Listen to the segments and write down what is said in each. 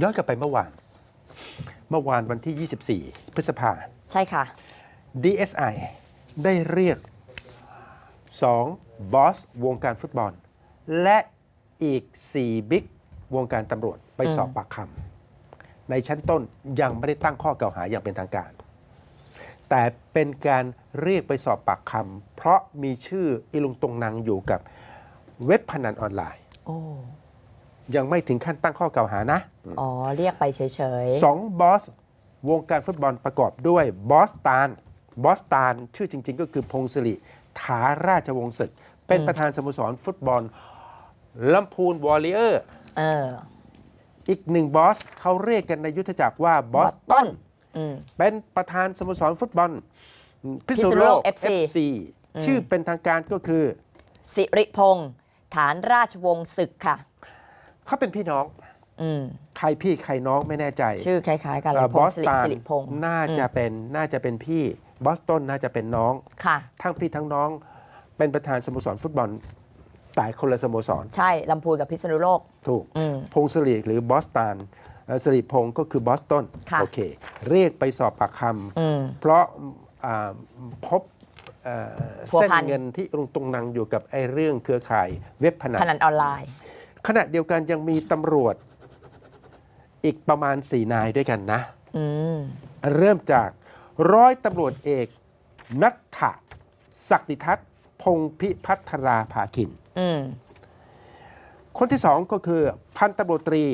ย้อนกลับไปเมื่อวาน เมื่อวานวันที่ 24 พฤษภา ใช่ค่ะ DSI ได้เรียก 2 บอส วงการฟุตบอล และอีก 4 บิ๊ก วงการตำรวจไปสอบปากคำในชั้นต้นยังไม่ได้ตั้งข้อกล่าวหาอย่างเป็นทางการ แต่เป็นการเรียกไปสอบปากคำเพราะมีชื่ออิลุงตรงนังอยู่กับเว็บพนันออนไลน์โอ้ ยังไม่ถึงขั้นตั้งข้อกล่าวหานะอ๋อ เรียกไปเฉยสองบอสวงการฟุตบอลประกอบด้วยบอสตานบอสตานชื่อจริง ๆ ก็คือพงศิริถาราชวงศ์ศึก เป็นประธานสโมสรฟุตบอลลำพูนวอลเลเยอร์ ๆ เออ อีกหนึ่งบอสเขาเรียกกันในยุทธจักรว่าบอสตั Boston นอืมเป็นประธานสโมสรฟุตบอลพิษณุพิษณุโลโลกก FC FC ชื่อเป็นทางการก็คือ สิริพงษ์ฐานราชวงศ์ศึกค่ะ เขาเป็นพี่น้องอืมใครพี่ใครน้องไม่แน่ใจชื่อคล้ายๆกันเลเอ่ยอพบงอษ์สสิริตานสิริพงษ์น่าจะเป็นน่าจะเป็นพี่บอสตันน่าจะเป็นน้อง ค่ะ ทั้งพี่ทั้งน้อง เป็นประธานสโมสรฟุตบอลแต่คนละสโมสรใช่ลำพูนกับพิษณุโลก ถูก อืม พงศรีหรือบอสตันเอ่อสิริพงศ์ก็คือบอสตันค่ะ โอเค เรียกไปสอบปากคอืมำเพราะอ่าพบเอ่อพัวเส้นพัน เงินที่ลงตรงนังอยู่กับไอ้เรื่องเครือข่ายเว็บพนัพนนันออนไลน์ ขณะเดียวกันยังมีตำรวจอีกประมาณ4นายด้วยกันนะอืมเริ่มจากร้อยตำรวจเอกนัทธะศักดิทัศน์พงพิพัทราภาคินอืมคนที่สองก็คือ พันตำรวจตรี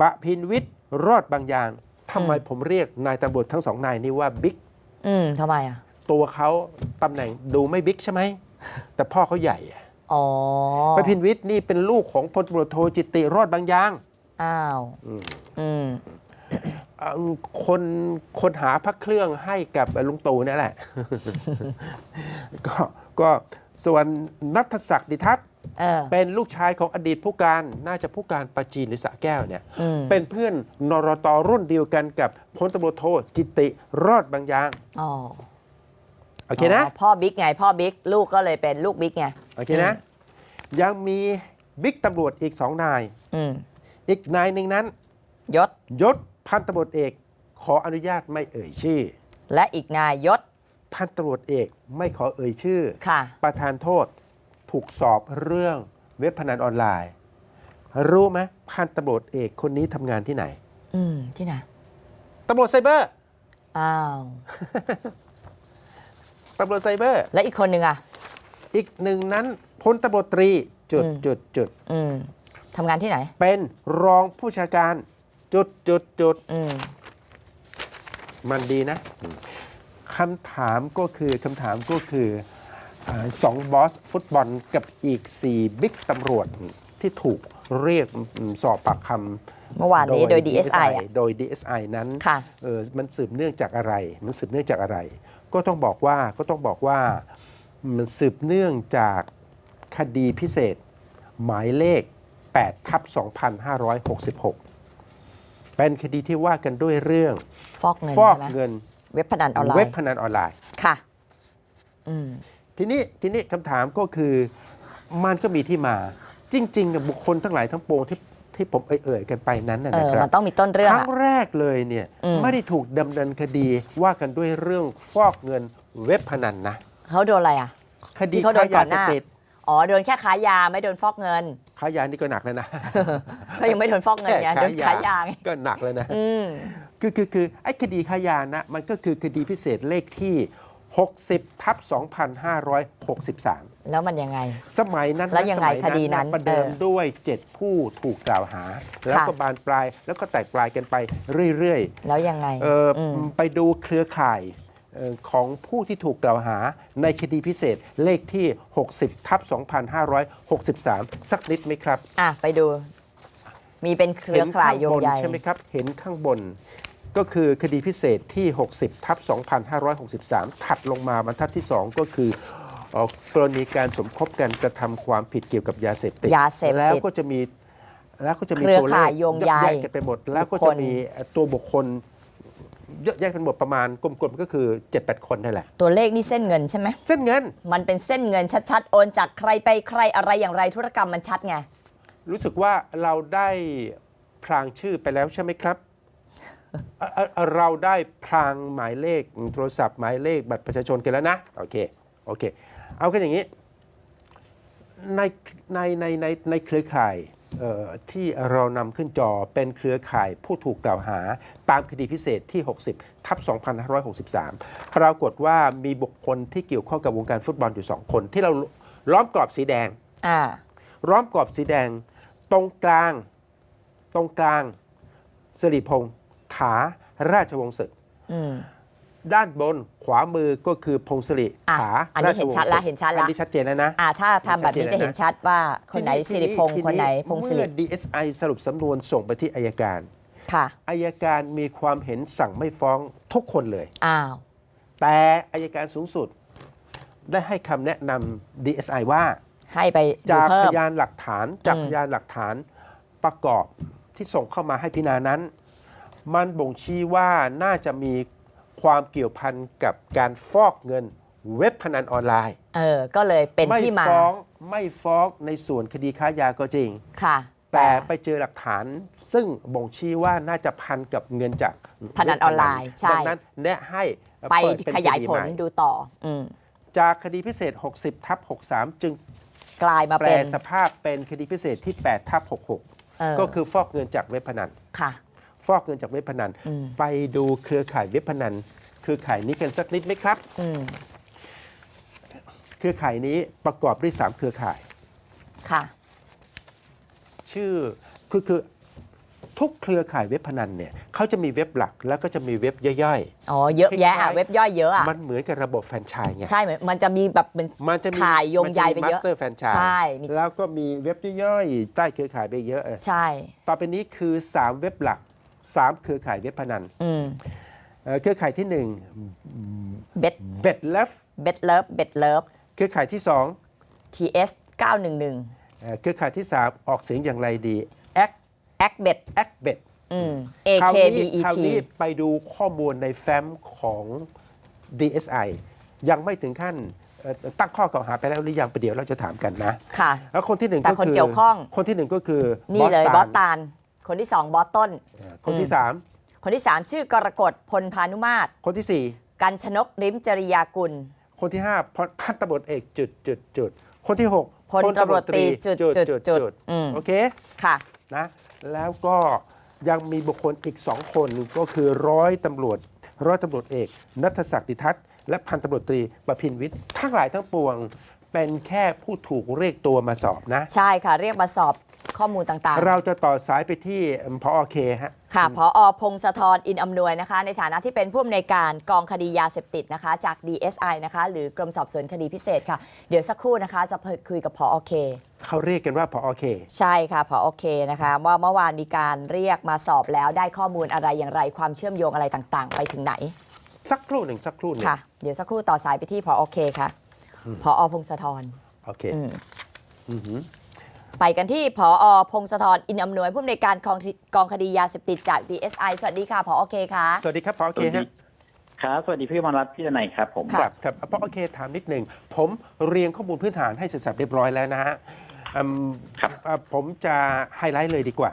ปะพินวิทย์รอดบางอย่างทำไมผมเรียกนายตำรวจทั้งสองนายนี้ว่าบิ๊กอืมทำไมอะ ตัวเขาตำแหน่งดูไม่บิ๊กใช่ไหม แต่พ่อเขาใหญ่อะ อ๋อปะพินวิทย์นี่เป็นลูกของพลตำรวจโทจิตติรอดบางอย่าง อ้าว อืมเอ่อคนคนหาพักเครื่องให้กับลุงตู่นี่แหละ ก็ก็ส่วนนัทศักดิ์ดิทัศน์เออ เป็นลูกชายของอดีตผู้การน่าจะผู้การประจีนหรือสระแก้วเนี่ย อืม เป็นเพื่อนนรตรุ่นเดียวกันกับพลตำรวจโทจิตติรอดบางอย่าง อ๋อโอเคนะ พ่อบิ๊กไง พ่อบิ๊ก ลูกก็เลยเป็นลูกบิ๊กไง โอเคนะ ยังมีบิ๊กตำรวจอีกสองนาย อืมอีกนายหนึ่งนั้น ยศยศพันตำรวจเอก ขออนุญาตไม่เอ่ยชื่อ และอีกนายยศพันตำรวจเอกไม่ขอเอ่ยชื่อ ค่ะ ประธานโทษถูกสอบเรื่องเว็บพนันออนไลน์ รู้ไหมพันตำรวจเอกคนนี้ทำงานที่ไหนอืมที่ไหนตำรวจไซเบอร์อ้าว ตำรวจไซเบอร์ และอีกคนหนึ่งอะ อีกหนึ่งนั้นพลตำรวจตรีจุดอืมจุดจุดอืมทำงานที่ไหน เป็นรองผู้ชาการจุดจุดจุดอืมมันดีนะคำถามก็คือคำถามก็คืออาสองบอสฟุตบอลกับอีก 4 บิ๊กตำรวจที่ถูกเรียกอืมสอบปากคำเมื่อวานนี้โดย DSI อะโดย DSI นั้นค่ะเออมันสืบเนื่องจากอะไร มันสืบเนื่องจากอะไร ก็ต้องบอกว่าก็ต้องบอกว่า มันสืบเนื่องจากคดีพิเศษ หมายเลข8ทับ2566 เป็นคดีที่ว่ากันด้วยเรื่อง ฟอกเงินฟอกใช่ไหมเงินเว็บพนันออนไลเว็บน์พนันออนไลน์ ค่ะ อืม ทีนี้ทีนี้คำถามก็คือมันก็มีที่มา จริงๆอะบุคคลทั้งหลายทั้งปวงที่ที่ผมเอ่ยๆกันไปนั้นนะเอนะอ ครับ มันต้องมีต้นเรื่องครั้อะงแรกเลยเนี่ยอืม ไม่ได้ถูกดำเนินคดีว่ากันด้วยเรื่องฟอกเงินเว็บพนันนะ เขาโดนอะไรอะ คดีที่เขาโดค้านก่ยาอนหเสพน้า ติดอ๋อโดนแค่ค้ายาไม่โดนฟอกเงิน ค้ายานี่ก็หนักแล้วนะเขายังไม่โดนฟอกเงินไงโดนค้ายาไงก็หนักเลยนะ อืม คือคือคือไอ้คดีค้ายานะมันก็คือคดีพิเศษเลขที่ 60ทับ2563 แล้วมันยังไง สมัยนั้นแล้วยังไงสมัคดีนั้นประเดิมเออด้วย 7 ผู้ถูกกล่าวหา แล้วก็บานปลายแล้วก็แตกปลายกันไปเรื่อยแล้วยังไงๆเอออม ไปดูเครือข่ายเอ่อ ของผู้ที่ถูกกล่าวหาในคดีพิเศษเลขที่ 60ทับ2563 สักนิดไหมครับ อะ ไปดู มีเป็นเครือข่ายโยข้งบนใยใช่ไหมครับ เห็นข้างบนก็คือคดีพิเศษที่ 60ทับ2563 ถัดลงมาบรรทัดที่ 2 ก็คือเอ่อกรณีการสมคบกันกระทำความผิดเกี่ยวกับยาเสพติดยาเสพติดแล้วก็จะมีแล้วก็จะมีเครือตัวเลข่าขยโยงใยแยกกันไปหมด แล้วก็บุคคจะลมีตัวบุคคล เยอะแยกกันหมดประมาณกลมๆก็คือ 7-8 คนนั่นแหละ ตัวเลขนี่เส้นเงินใช่ไหม เส้นเงิน มันเป็นเส้นเงินชัดๆ โอนจากใครไปใครอะไรอย่างไรธุรกรรมมันชัดไง รู้สึกว่าเราได้พรางชื่อไปแล้วใช่ไหมครับเอ่อเอ่อเราได้พรางหมายเลขโทรศัพท์หมายเลขบัตรประชาชนกันแล้วนะ โอเค โอเค เอากันอย่างนี้ ในในในในในเครือข่ายเอ่อ ที่เรานำขึ้นจอเป็นเครือข่ายผู้ถูกกล่าวหา ตามคดีพิเศษที่ 60 ทับ 2563 ปรากฏว่ามีบุคคลที่เกี่ยวข้องกับวงการฟุตบอลอยู่ 2 คน ที่เราล้อมกรอบสีแดงอ่าล้อมกรอบสีแดง ตรงกลาง ตรงกลางสิริพงษ์ขาราชวงศ์ศึกอืม ด้านบนขวามือก็คือพงศริอะขาอันนี้ราชเห็นวงศ์ชัดละศึกเห็นชัดละ อันนี้ชัดเจนแล้วนะ อ่าถ้าทำแบบนี้จะเห็นชัดว่าคนไหนสิริพงษ์ทีคนไหนพงศิริเมื่อ DSI สรุปสำนวนส่งไปที่อายการ ค่ะอายการมีความเห็นสั่งไม่ฟ้องทุกคนเลย อ้าวแต่อายการสูงสุด ได้ให้คำแนะนำ DSI ว่า ให้ไปดูจากเพิ่พม ยานหลักฐานจากอืมพยานหลักฐานประกอบที่ส่งเข้ามาให้พินานั้น มันบ่งชี้ว่าน่าจะมี ความเกี่ยวพันกับการฟอกเงินเว็บพนันออนไลน์ เออ ก็เลยเป็นไม่ที่มา ฟ้องไม่ฟ้องในส่วนคดีค้ายาก็จริง ค่ะ แต่ไปเจอหลักฐานซึ่งบ่งชี้ว่าน่าจะพันกับเงินจากพนันออนไลน์ใช่ ดังนั้นแนะให้ไปเดเป็นขยายคดีผลใหม่ดูต่อ อืม จากคดีพิเศษ 60ทับ63 จึงกลายมาแปลเป็น สภาพเป็นคดีพิเศษที่8ทับเออ 66 ก็คือฟอกเงินจากเว็บพนัน ค่ะ ฟอกเงินจากเว็บพนันอืมไปดูเครือข่ายเว็บพนัน เครือข่ายนี้กันสักนิดไหมครับ อืมเครือข่ายนี้ประกอบด้วย3เครือข่าย ค่ะ ชื่อคือคือทุกเครือข่ายเว็บพนันเนี่ยเขาจะมีเว็บหลักแล้วก็จะมีเว็บย่อยอ๋อ เยอะแยะอะคล้ายๆเว็บย่อยเยอะอะ ๆ มันเหมือนกับระบบแฟรนไชส์ไง ใช่เหมือนมันจะมีแบบเป็นมันจะมีข่ายโยงใยไปเยมาอะ สเตอร์แฟรนไชส์ใช่มี แล้วก็มีเว็บย่อยๆใต้เครือข่ายไปเยอะเออใช่ ต่อไปนี้คือ 3 เว็บหลัก 3 เครือข่ายเว็บพนันอืมเอ่อเครือข่ายที่ เบ็ด1 Bet l e f เบ็ดเลิฟเบ็ดเลิฟ เครือข่ายที่ 2 TS 911เอ่อเครือข่ายที่ 3 ออกเสียงอย่างไรดี Act แอคเบ็ด Act Bet อืม คราวนี้คราว AKBET นี้ไปดูข้อมูลในแฟ้มของ DSI ยังไม่ถึงขั้นเอ่อตั้งข้อกล่าวหาไปแล้วหรือยังประเดี๋ยวเราจะถามกันนะ ค่ะ แล้วคนที่หนึ่งแต่ก็คนคือเกี่ยวข้อง คนที่หนึ่งก็คือนี่เลยตาบอสตาน คนที่สองบอสต้นเอ่อคนที่อืมสามคนที่สามชื่อกรกฎพลพานุมาตร คนที่สี่กันชนกริมจริยากุล คนที่ห้าพลพันตำรวจเอกจุดจุดจุดคนที่หกพลตำรวจตรีจุดจุดจุดอืมโอเคค่ะนะแล้วก็ยังมีบุคคลอีกสองคนก็คือร้อยตำรวจร้อยตำรวจเอกนัทศักดิ์ดิทัศน์และพันตำรวจตรีประพินวิทย์ทั้งหลายทั้งปวงเป็นแค่ผู้ถูกเรียกตัวมาสอบนะ ใช่ค่ะ เรียกมาสอบ ข้อมูลต่างเราจะต่อสายไปที่พอเคฮะๆค่ะพออพงศธรอินอำนวยนะคะ ในฐานะที่เป็นผู้อำนวยการกองคดียาเสพติดนะคะ จาก DSI นะคะ หรือกรมสอบสวนคดีพิเศษค่ะ เดี๋ยวสักครู่นะคะจะคุยกับพอเคเขาเรียกกันว่าพอเคใช่ค่ะพอโอเคนะคะว่าเมื่อวานมีการเรียกมาสอบแล้วได้ข้อมูลอะไรอย่างไรความเชื่อมโยงอะไรต่างๆ ไปถึงไหน สักครู่หนึ่งสักครู่หนึ่งค่ะเดี๋ยวสักครู่ต่อสายไปที่พอโอเคค่ะพออพงศธรโอเคอืมอือหือ ไปกันที่พออพงศธรอินอำนวยผู้อำนวยการกองกองคดียาเสพติดจาก DSI สวัสดีค่ะพอโอเคค่ะ สวัสดีครับพอเคฮะครับ สวัสดีพี่อมรรัตน์พี่ดนัยครับผมครับครับเพราะโอเคถามนิดหนึ่ง ผมเรียงข้อมูลพื้นฐานให้เสร็จสับเรียบร้อยแล้วนะฮะอืมครับอะผมจะไฮไลท์เลยดีกว่า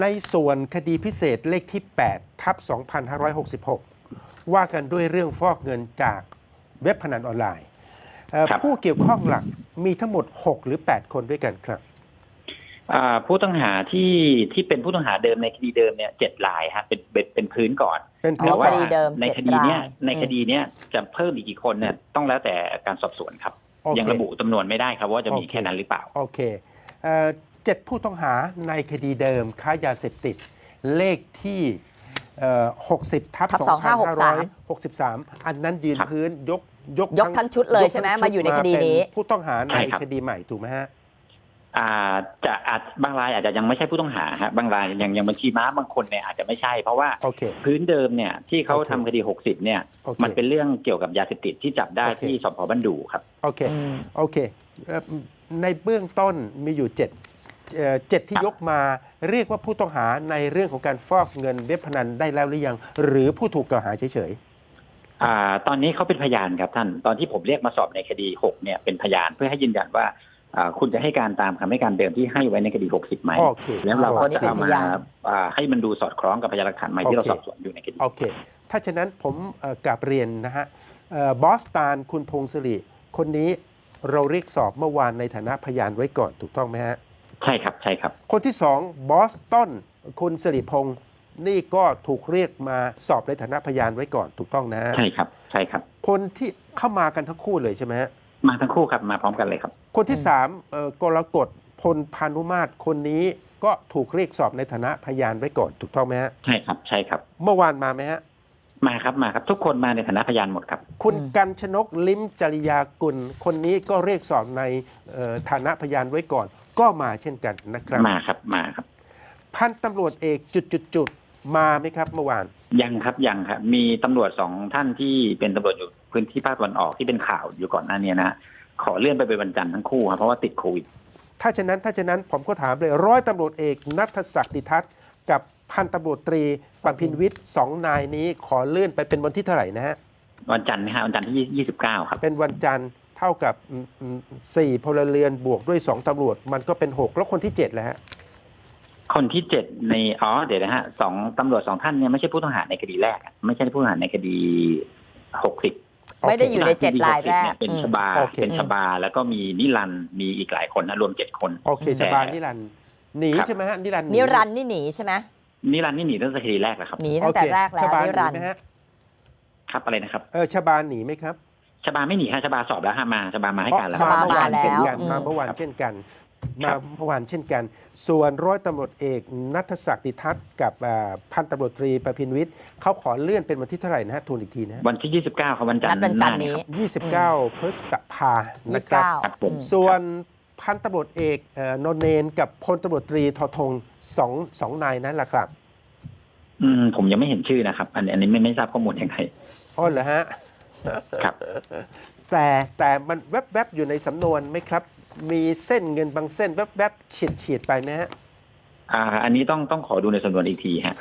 ในส่วนคดีพิเศษเลขที่ 8 ทับ 2566 ว่ากันด้วยเรื่องฟอกเงินจากเว็บพนันออนไลน์เอ่อครับ ผู้เกี่ยวข้องหลัก มีทั้งหมด 6 หรือ 8 คนด้วยกันครับอ่าผู้ต้องหาที่ที่เป็นผู้ต้องหาเดิมในคดีเดิมเนี่ยเจ็ดรายฮะเป็นเป็นเป็นพื้นก่อนเป็นอ๋อเพียแต่งว่าคดีเดิมในเจ็ดคดีเนี้ยรายในอืมคดีเนี้ยจะเพิ่มอีกกี่คนเนี่ยต้องแล้วแต่การสอบสวนครับโอเคยังระบุจำนวนไม่ได้ครับว่าจะมีโอเคแค่นั้นหรือเปล่าโอเคเอ่อเจ็ดผู้ต้องหาในคดีเดิมค้ายาเสพติดเลขที่เอ่อ60ทับทับ 2563 อันนั้นยืนครับพื้นยก ยกยกทั้งชุดเลยกใช่ไหมทั้งมาอยู่ในคดีนี้ เป็นผู้ต้องหาในใช่ครับ คดีใหม่ถูกไหมฮะ อ่าจะอาจบางรายอาจจะยังไม่ใช่ผู้ต้องหาฮะบางรายยังยังบัญชีม้าบางคนเนี่ยอาจจะไม่ใช่เพราะว่าโอเค พื้นเดิมเนี่ยที่เขาโอเค ทำคดี 60เนี่ย โอเค มันเป็นเรื่องเกี่ยวกับยาเสพติดที่จับได้โอเค ที่สพบันดูครับ โอเค อืม โอเคเอ่อในเบื้องต้นมีอยู่เจ็ดเอ่อเจ็ดที่ครับ ยกมาเรียกว่าผู้ต้องหาในเรื่องของการฟอกเงินเว็บพนันได้แล้วหรือยัง หรือผู้ถูกกล่าวหาเฉย อ่าตอนนี้เขาเป็นพยานครับท่าน ตอนที่ผมเรียกมาสอบในคดี6เนี่ยเป็นพยานเพื่อให้ยืนยันว่าอ่าคุณจะให้การตามคำให้การเดิมที่ให้ไว้ในคดี60ไหมโอเคแล้วเราก็อ๋อนี่จะเป็นเอาพมายานอ่าให้มันดูสอดคล้องกับพยานหลักฐานใหม่ที่เราโอเคสอบสวนอยู่ในคดีโอเค ถ้าฉะนั้นผมเอ่อกลับเรียนนะฮะเอ่อบอสตานคุณพงศิริคนนี้เราเรียกสอบเมื่อวานในฐานะพยานไว้ก่อนถูกต้องไหมฮะใช่ครับใช่ครับ คนที่สองบอสตันคุณสิริพงศ์ นี่ก็ถูกเรียกมาสอบในฐานะพยานไว้ก่อนถูกต้องนะฮะใช่ครับ ใช่ครับ คนที่เข้ามากันทั้งคู่เลยใช่ไหมฮะมาทั้งคู่ครับมาพร้อมกันเลยครับ คนที่สามเอ่อกรกฎพลพานุมาตรคนนี้ก็ถูกเรียกสอบในฐานะพยานไว้ก่อนถูกต้องไหมฮะใช่ครับ ใช่ครับ เมื่อวานมาไหมฮะมาครับมาครับ ทุกคนมาในฐานะพยานหมดครับ คุณอืม กันชนกลิ้มจริยากุล คนนี้ก็เรียกสอบในเอ่อฐานะพยานไว้ก่อน ก็มาเช่นกันนะครับ มาครับมาครับ พันตำรวจเอกจุดจุดจุดๆ มาไหมครับเมื่อวาน ยังครับยังครับมีตำรวจสองท่านที่เป็นตำรวจอยู่พื้นที่ภาคตะวันออกที่เป็นข่าวอยู่ก่อนหน้านี้นะฮะขอเลื่อนไปเป็นวันจันทร์ทั้งคู่ครับเพราะว่าติดโควิดถ้าฉะนั้นถ้าฉะนั้นผมก็ถามเลยร้อยตำรวจเอกนัทศักดิ์ดิทัศน์กับพันตำรวจตรีปพินวิทย์สองนายนี้ขอเลื่อนไปเป็นวันที่เท่าไหร่นะฮะวันจันทร์นะฮะวันจันทร์ที่ยี่สิบเก้าครับ เป็นวันจันทร์เท่ากับอืมอืมสี่พลเรือนบวกด้วยสองตำรวจ มันก็เป็นหกแล้วคนที่เจ็ดแหละฮะ คนที่เจ็ดในอ๋อเดี๋ยวนะฮะสองตำรวจสองท่านเนี่ยไม่ใช่ผู้ต้องหาในคดีแรกอะไม่ใช่ผู้ต้องหาในคดีหกสิบไม่ได้อยู่ในเจ็ดรายแรกเป็นอืมชบาโอเคเป็นชบา แล้วก็มีนิรันดร์มีอีกหลายคนนะรวมเจ็ดคนโอเคแต่ชบานิรันดร์หนีครับใช่ไหมฮะนิรันดร์หนิรันดร์นี่หนีใช่ไหมนิรันดร์นี่หนีตั้งแต่คดีแรกแล้วครับหนีตั้งแต่โอเคแรกแล้ชวบานิหนีรันดไหมร์ฮะครับอะไรนะครับเออชบาหนีไหมครับชบาไม่หนีฮะชบาสอบแล้วฮะมาชบามาให้การแล้วอ๋อชบาเมื่อวานมาแล้วเช่นกันอืมมาเมื่อวานเช่นกันครั มาบเมื่อวานเช่นกัน ส่วนร้อยตำรวจเอกนัทศักดิ์ดิทัศน์กับอ่าพันตำรวจตรีประพินวิทย์เขาขอเลื่อนเป็นวันที่เท่าไหร่นะฮะทวนอีกทีนะฮะวันที่ยี่สิบเก้าครับวันจันทนัร์ดวันจันทร์หานี้ครับ29 พฤษภายี่นะสิบครับเก้าครับผมอืมส่วนพันตำรวจเอกเอ่อนนเนนกับพลตำรวจตรีทอทงสองสองนายนั้นแหละครับอืมผมยังไม่เห็นชื่อนะครับ อันนี้อันนี้ไม่ไม่ทราบข้อมูลยังไงอ๋อเหรอฮะ ครับ แต่แต่มันแวบๆอยู่ในสำนวนไหมครับ มีเส้นเงินบางเส้นแวบๆเฉียดเฉียดๆไปไหมฮะอ่า อันนี้ต้องต้องขอดูในสำนวนอีกทีฮะ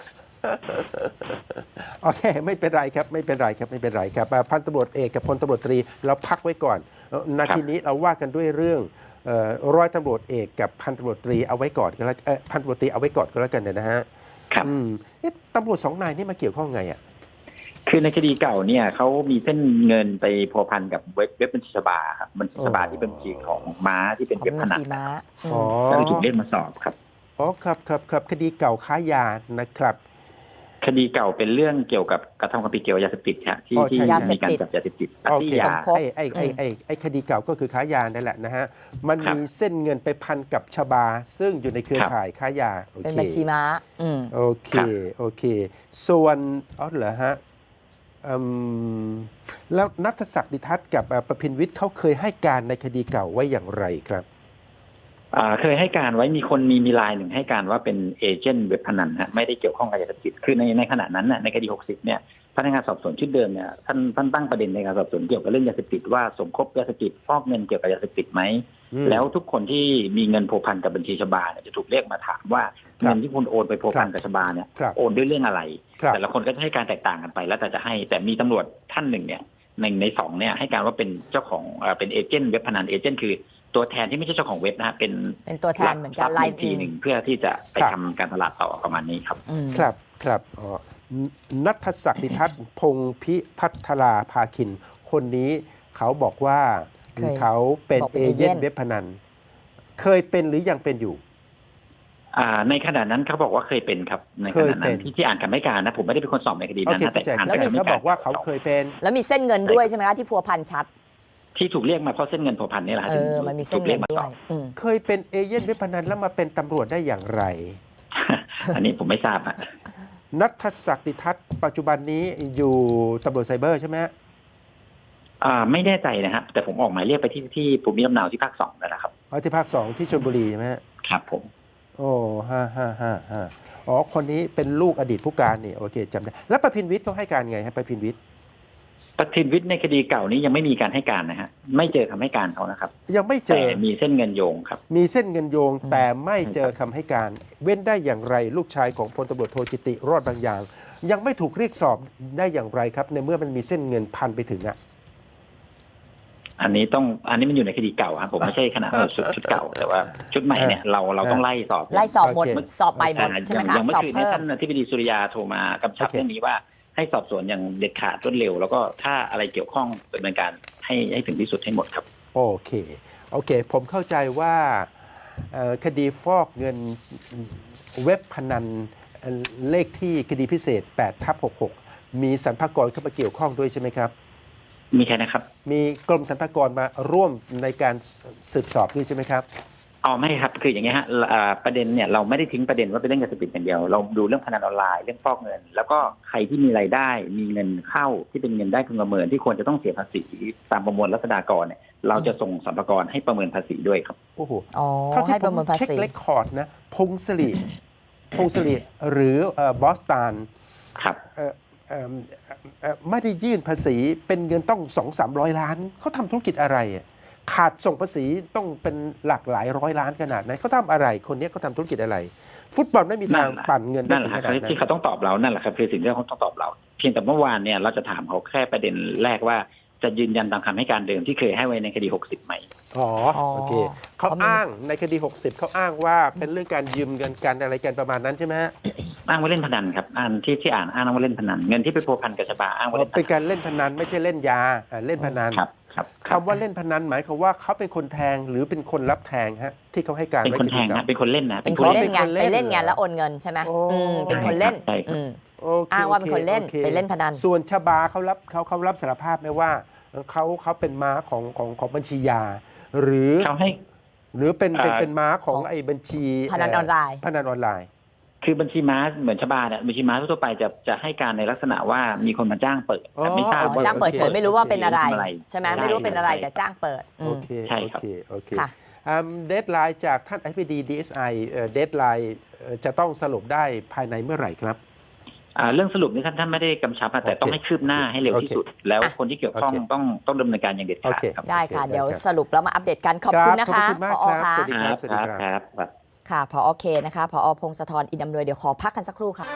โอเคไม่เป็นไรครับไม่เป็นไรครับไม่เป็นไรครับอ่าพันตำรวจเอกกับพลตำรวจตรีเราพักไว้ก่อนเอ่อนาทีนี้เราว่ากันด้วยเรื่องเอ่อร้อยตำรวจเอกกับพันตำรวจตรีเอาไว้ก่อนก็แล้วเอ่อพันตำรวจตรีเอาไว้ก่อนก็แล้วกันนะฮะครับอืมเอ๊ะตำรวจสองนายนี่มาเกี่ยวข้องไงอะ คือในคดีเก่าเนี่ยเขามีเส้นเงินไปพัวพันกับเว็บเว็บบัญชีชบาครับบัญชีชบาอ๋อที่เป็นบัญชีของม้าที่เป็นของเว็บพบัญนันชีม้าอืมอ๋อก็เลยถูกเรียกมาสอบครับอ๋อครับครับครับคดีเก่าค้ายานะครับ คดีเก่าเป็นเรื่องเกี่ยวกับกระทำความผิดเกี่ยวกับยาเสพติดฮะที่อ๋อที่ใช่มีการจับยาเสพติดปาโอร์ตี้เคยาสมคบไอ้ไอ้ไอ้ไอ้ไอ้คดีเก่าก็คือค้ายานั่นแหละนะฮะมันครับมีเส้นเงินไปพันกับชบา ซึ่งอยู่ในเครือครับข่ายค้ายาโอเป็นเคบัญชีม้าอืมโอเคครับโอเค ส่วนอ๋อเหรอฮะอืม แล้วนัทศักดิ์ดิทัศน์กับประพินวิทย์เขาเคยให้การในคดีเก่าไว้อย่างไรครับเคยให้การไว้มีคนมีมีลายหนึ่งให้การว่าเป็นเอเจนต์เว็บพนันฮะไม่ได้เกี่ยวข้องกับยาเสพติดคือในในขณะนั้นน่ะในคดี 60 เนี่ยพนักงานสอบสวนชุดเดิมเนี่ยท่านท่านตั้งประเด็นในการสอบสวนเกี่ยวกับเรื่องยาเสพติดว่าสมคบยาเสพติดฟอกเงินเกี่ยวกับยาเสพติดไหม แล้วทุกคนที่มีเงินโผพันกับบัญชีชบาเนี่ยจะถูกเรียกมาถามว่าครับเงินที่คุณโอนไปโผพันกับชบาเนี่ยครับโอนด้วยเรื่องอะไรครับแต่ละคนก็จะให้การแตกต่างกันไป แล้วแต่จะให้แต่มีตำรวจท่านหนึ่งเนี่ยหนึ่งในสองเนี่ยให้การว่าเป็นเจ้าของเอ่อเป็นเอเจนต์เว็บพนันเอเจนต์คือตัวแทนที่ไม่ใช่เจ้าของเว็บนะฮะเป็นเป็นตัวแทนเหมือนกันรับลายทรัพย์ทีหนึ่งเพื่อที่จะไปครับทำการตลาดต่อประมาณนี้ครับอืมครับครับอ๋อนัทศักดิ์ดิทัศน์พงพิพัทราภาคิน คนนี้เขาบอกว่าเคยเขาเป็นบอกเป็เอนเอเจเย่นนต์เว็บพนัน เคยเป็นหรือยังเป็นอยู่อ่าในขณะนั้นเขาบอกว่าเคยเป็นครับในขณะเคยเป็นั้นนที่ที่อ่านคำให้การนะผมไม่ได้เป็นคนสอบในคดีโอนั้นเคนะแต่เข้าใจอ่านเข้าใจคำให้เขาบอกว่าเขาเคยเป็น แล้วมีเส้นเงินด้วยใช่ไหมคะที่พัวพันชัด ที่ถูกเรียกมาเพราะเส้นเงินโผพันนี่แหละฮะเอถึงอมันมีเส้นถูกเรีเงิยกมานด้สวอยบอืมเคยเป็นเอเย่นเว็บพนันแล้วมาเป็นตำรวจได้อย่างไร อันนี้ผมไม่ทราบอะนัทศักดิ์ดิทัศน์ปัจจุบันนี้อยู่ตำรวจไซเบอร์ใช่ไหมฮะ อ่าไม่แน่ใจนะครับแต่ผมออกหมายเรียกไปที่ที่ภูมิลำเนาที่ภาคสองแล้วนะครับเอาที่ภาคสองที่ชลบุรีใช่ไหมฮะครับผม โอ้ฮ่าฮ่าฮ่าฮ่าอ๋อคนนี้เป็นลูกอดีตผู้การนี่โอเคจำได้แล้วประพินวิทย์เขาให้การไงฮะประพินวิทย์ปฏินวิทย์ในคดีเก่านี้ยังไม่มีการให้การนะฮะไม่เจอคำให้การเขานะครับยังไม่เจแต่อมีเส้นเงินโยงครับ มีเส้นเงินโยงอืมแต่ไม่เจอคำให้การ เว้นได้อย่างไรลูกชายของพลตำรวจโทจิติรอดบางอย่าง ยังไม่ถูกเรียกสอบได้อย่างไรครับ ในเมื่อมันมีเส้นเงินพันไปถึงอะ อันนี้ต้องอันนี้มันอยู่ในคดีเก่าครับผมไม่ใช่ขนาดชุดชุดเก่าแต่ว่าชุดใหม่เนี่ยเราเราต้องไล่สอบไล่สอบหมดโอเคสอบใหม่หมดใช่ไหมอย่างคะอย่างเมื่อสอบคืนเนี้เพิ่มท่านอธิบดีสุริยาโทรมากำชับโอเคเรื่องนี้ว่าให้สอบสวนอย่างเด็ดขาดรวดเร็ว แล้วก็ถ้าอะไรเกี่ยวข้องดำเนินการให้ให้ถึงที่สุดให้หมดครับ โอเคโอเค ผมเข้าใจว่าเอ่อคดีฟอกเงินเว็บพนันเอ่อเลขที่คดีพิเศษ8ทับ66 มีสรรพากรเข้ามาเกี่ยวข้องด้วยใช่ไหมครับ มีใครนะครับ มีกรมสรรพากรมาร่วมในการสืบสอบด้วยใช่ไหมครับอ๋อไม่ครับคืออย่างเงี้ยฮะอ่าประเด็นเนี่ยเราไม่ได้ทิ้งประเด็นว่าเป็นเรื่องยาเสพติดอย่างเดียว เราดูเรื่องพนันออนไลน์เรื่องฟอกเงิน แล้วก็ใครที่มีรายได้มีเงินเข้าที่เป็นเงินได้พึงประเมินที่ควรจะต้องเสียภาษีตามประมวลรัษฎากรเนี่ยเราจะส่งสรรพากรให้ประเมินภาษีด้วยครับโอ้โหอ๋อเท่าให้ที่ปผระมเมินภาเช็คษีเรคคอร์ดนะพงศลีพงศลีหรือบอสตานครับ เอ่อเอิ่มเอ่อไม่ได้ยื่นภาษีเป็นเงินต้องสองสามร้อยล้าน เขาทำธุรกิจอะไรอะขาดส่งภาษีต้องเป็นหลักหลายร้อยล้านขนาดไหนเขาทำอะไรคนนี้เขาทำธุรกิจอะไร ฟุตบอลไม่มีทางนั่นแหละปั่นเงินได้นั่นแหละถึงคขรับนาดนั้นที่เขาต้องตอบเรานั่นแหละครับคือสิ่งที่เขาต้องตอบเรา เพียงแต่เมื่อวานเนี่ยเราจะถามเขาแค่ประเด็นแรกว่า จะยืนยันตามคำให้การเดิมที่เคยให้ไว้ในคดี 60ไหมอ๋ออ๋อโอเคเขาเขามีอ้างในคดี 60 เขาอ้างว่าเป็นเรื่องการยืมเงินกันอะไรกันประมาณนั้นใช่ไหมฮะอ้างว่าเล่นพนันครับอ่านที่ที่อ่านอ้างว่าเล่นพนันเงินที่ไปพัวพันกับชบาอ้างว่าเล่นพเป็นนันการเล่นพนันไม่ใช่เล่นยาอ่าเล่นพนันครับครับคครับำว่าเล่นพนันหมายความว่าเขาเป็นคนแทงหรือเป็นคนรับแทงฮะ ที่เขาให้การเป็นไว้คนที่แทงก่านะเป็นคนเล่นนะ เป็นผู้คนเล่นป็ไงคนเล่น ไปเล่นไงเหรอแล้วโอนเงินใช่ไหมโอ้ อืมเป็นคนเล่นใช่ครับ อืม โอคอ้างว่าเป็นคนเล่นโอไปเล่นพนัน ส่วนชบาเขารับเขาเขารับสารภาพไหมว่าเขาเขาเป็นม้าของของของบัญชียา หรือเขาให้ หรือเป็นเป็นเอ่อ เป็นม้าของของไอ้บัญชีพนันออนไลน์ พนันออนไลน์ คือบัญชีม้าเหมือนชบาเนี่ยบัญชีม้าทั่วไปจะจะให้การในลักษณะว่ามีคนมาจ้างเปิดแต่ไม่ทราบอ๋อว่า จ้างเปิดเฉยไม่รู้ว่าเป็นอะไรทำอะไรใช่ไหมใช่ไม่รู้เป็นอะไรใช่แต่จ้างเปิดอืโอมเคใช่โอครับ เคโอเคค่ะ เดทไลน์จากท่านอธิบดีดีเอสไอเดทไลน์จะต้องสรุปได้ภายในเมื่อไหร่ครับอ่า เรื่องสรุปนี่ท่านท่านไม่ได้กำชับอะแต่โอเคต้องให้คืบหน้าให้เร็วที่สุด แล้วคนที่เกี่ยวข้องโอเคต้องต้องดำเนินการอย่างเด็ดขาดโอเคครับได้ค่ะโอเคเดี๋ยวได้ครับสรุปแล้วมาอัปเดตกันขอบคุณนะครัคะบขอบคุณมากผอครับค่ะสวัสดีครับสวัสดีครับครับครับค่ะพอเคนะคะพอพงศธรอินดำนวยเดี๋ยวขอพักกันสักครู่ค่ะ